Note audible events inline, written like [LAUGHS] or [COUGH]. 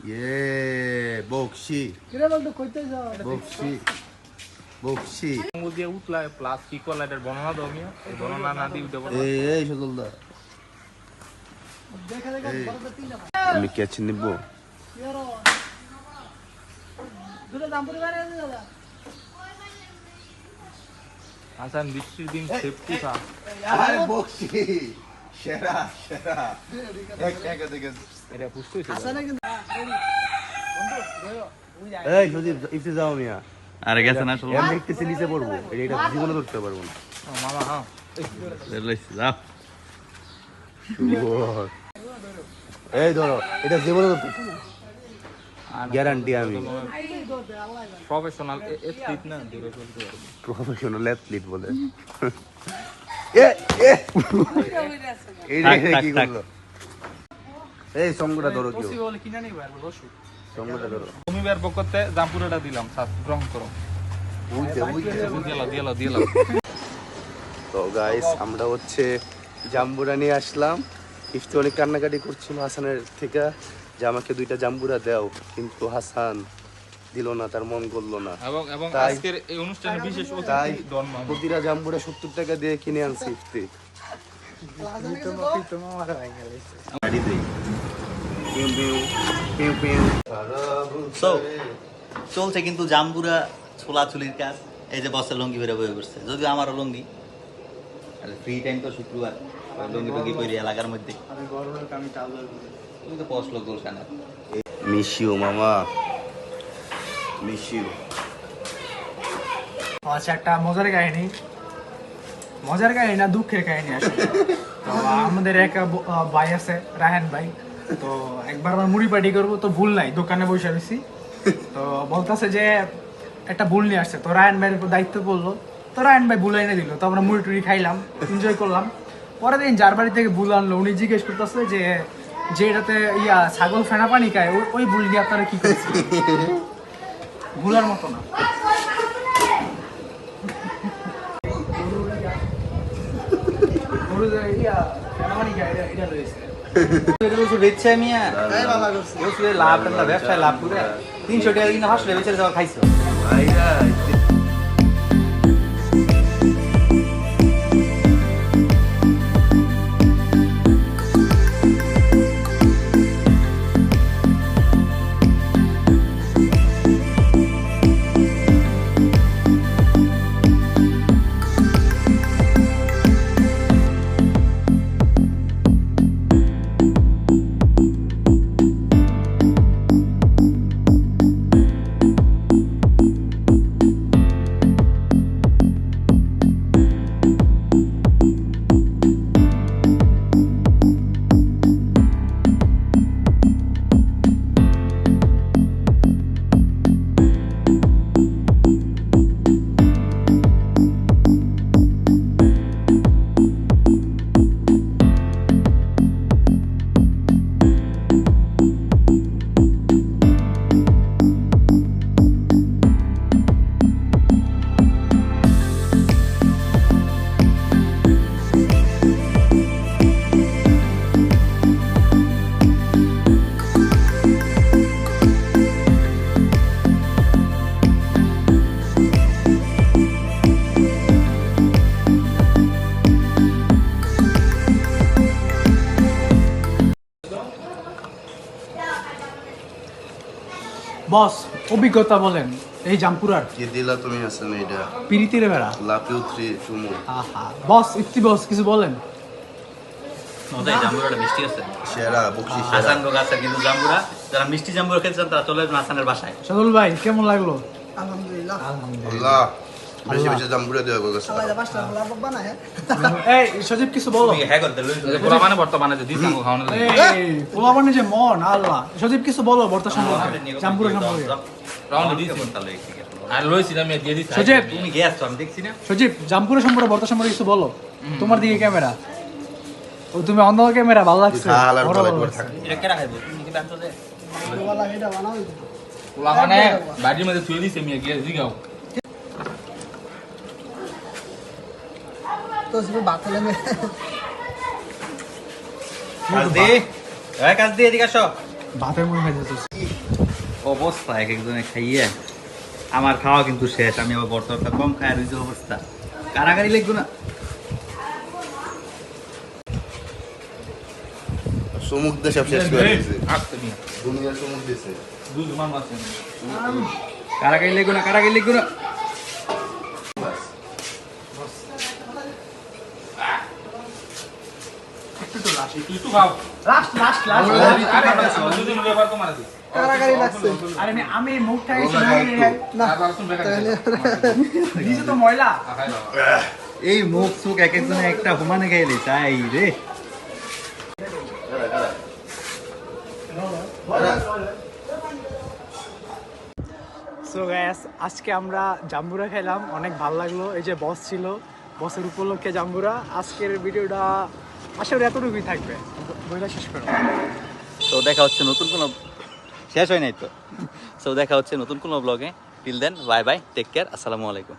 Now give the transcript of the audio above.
ইয়ে বকশি কিরে বলতো কইতে যাও বকশি বকশি আঙুল দিয়ে উঠলা প্লাস কি করলা এটার বর্ণনা দাও মিয়া এই বর্ণনা না দিয়ে উঠে বলো এই এই সজলদা দেখা দেখা বড় তিন আমি ক্যাচ নিব ইয়ারো দুটো দাম পড়ে আছে দাদা হাসান বৃষ্টির দিন সেফটি আরে সেরা সেরা এক এক এক এটা যায় এই সজীব ইফতে যাও মিয়া। আরে গেছে না শুনলাম এমনি একটু সিলিসে পড়ব। এটা এটা জীবনে ধরতে পারব না। মামা হ্যাঁ। যাও। এই ধরো এটা জীবনে ধরতে গ্যারান্টি আমি। প্রফেশনাল এথলিট না প্রফেশনাল অ্যাথলিট বলে। এ এ। এই কি করল? এই সঙ্গটা ধরো সঙ্গটা তুমি বের জাম্পুরাটা দিলাম সাত গ্রহণ করো। বুঝতে বুঝতে। দিলা দিলা দিলা তো গাইস আমরা হচ্ছে জাম্বুরা নিয়ে আসলাম। ইফতি অনেক কান্নাকাটি করছিল হাসানের থেকে যে আমাকে দুইটা জাম্বুরা দাও কিন্তু হাসান দিল না তার মন করল না। এবং এবং তাই- আজকের এই অনুষ্ঠানে বিশেষ তাই প্রতিটা জাম্বুরা সত্তর টাকা দিয়ে কিনে আনছি ইফতি। So, চলছে কিন্তু জাম্বুরা ছোলাছুলির কাজ। এই যে বসে লঙ্গি বেরো বয়ে করছে যদিও আমারও লঙ্গি আর ফ্রি টাইম তো শুক্রবার। লঙ্গি টঙ্গি করি এলাকার মধ্যে। তুমি তো পশ লোক দোষ না মিস মামা। ইউ আচ্ছা একটা মজার কাহিনী। মজার কাহিনী না দুঃখের কাহিনী আসলে। [LAUGHS] আমাদের এক ভাই আছে রাহান ভাই। তো একবার আমার মুড়ি পার্টি করব, তো ভুল নাই, দোকানে বসে রয়েছি। তো বলতেছে যে একটা ভুল নিয়ে আসছে। তো রায়ন ভাইয়ের উপর দায়িত্ব পড়ল। তো রায়ন ভাই ভুল এনে দিল, তো আমরা মুড়ি টুড়ি খাইলাম এনজয় করলাম। পরের দিন যার বাড়ি থেকে ভুল আনলো, উনি জিজ্ঞেস করতেছে যে যে এটাতে ইয়া ছাগল ফেনা পানি খায় ওই- ভুল দিয়ে আপনারা কি করছেন? ভুলার মতো না। ইয়া, ফেনা পানি খায় এটা রয়েছে। বেচছে আমি লাভ ব্যবসায় লাভ করে তিনশো টাকা কিনে হাসলে যাওয়া খাইছো। বস অভিজ্ঞতা বলেন এই জামপুরার। কি দিলা তুমি আছেন এটা পিরিতিরে বেড়া। লাপিউ থ্রি চুমু। আহা বস ইতি বস কিছু বলেন। জাম্বুরাটা মিষ্টি আছে। সেরা বকশি সেরা। হাসান গো গাছে কিন্তু জাম্বুরা যারা মিষ্টি জাম্বুরা খেতে চান তারা চলে আসবেন হাসানের বাসায়। সজল ভাই কেমন লাগল? আল্লাহ। বেশি বেশি জাম্বুরা দেওয়া গেছে এই সজীব কিছু বলো? হ্যাঁ পোলা মানে বর্তমানে যে দিতাম খাওয়ানো এই পোলাপানি যে মন আল্লাহ। সজীব কিছু বলো বর্তা সম্পর্কে। জামপুরা সম্পর্কে। রাউন্ড দিছি আর লইছি আমি দিয়ে দিছি। সজীব। তুমি গেছো আমি দেখছি না। সজীব জামপুরা সম্পর্কে বর্তা সম্পর্কে কিছু বলো। তোমার দিকে ক্যামেরা। ও তুমি অন্ধ ক্যামেরা ভালো লাগছে। থাকে। এটা কেরা খাইবো তুমি কি পোলা মানে বাড়ির মধ্যে থুয়ে দিছি আমি কাজ দে কাজ দে এদিকে আসো। ভাতের খাইতেছিস অবস্থা এক একজনে খাইয়ে। আমার খাওয়া কিন্তু শেষ আমি আবার বর্তমানটা কম খাই আর ওই যে অবস্থা। কারাগারি লাগবে না। সমুখ দিয়ে সব শেষ করে দিয়েছে। দুনিয়া সমুখ দিয়েছে। দুধ মান আছে। কারাগারি লাগবে না কারাগারি লাগবে না একটু তো লাস্ট তুই একটু খাও। লাস্ট লাস্ট লাস্ট আরে আমরা দুজনের ব্যাপার তোমার আছে কারাগারি লাগছে। আরে আমি আমি মুখটা না তারপর তুমি বেকার নিজে তো ময়লা। এই মুখ সুখ এক একজনে একটা হুমানে খাইলে তাই রে। সো গ্যাস আজকে আমরা জাম্বুরা খেলাম অনেক ভালো লাগল। এই যে বস ছিল বসের উপলক্ষে জাম্বুরা। আজকের ভিডিওটা আশা করি এতটুকুই থাকবে। বইটা শেষ করো। তো দেখা হচ্ছে নতুন কোনো শেষ হয় নাই তো? সো দেখা হচ্ছে নতুন কোনো ব্লগে till then bye bye take care আসসালামু আলাইকুম।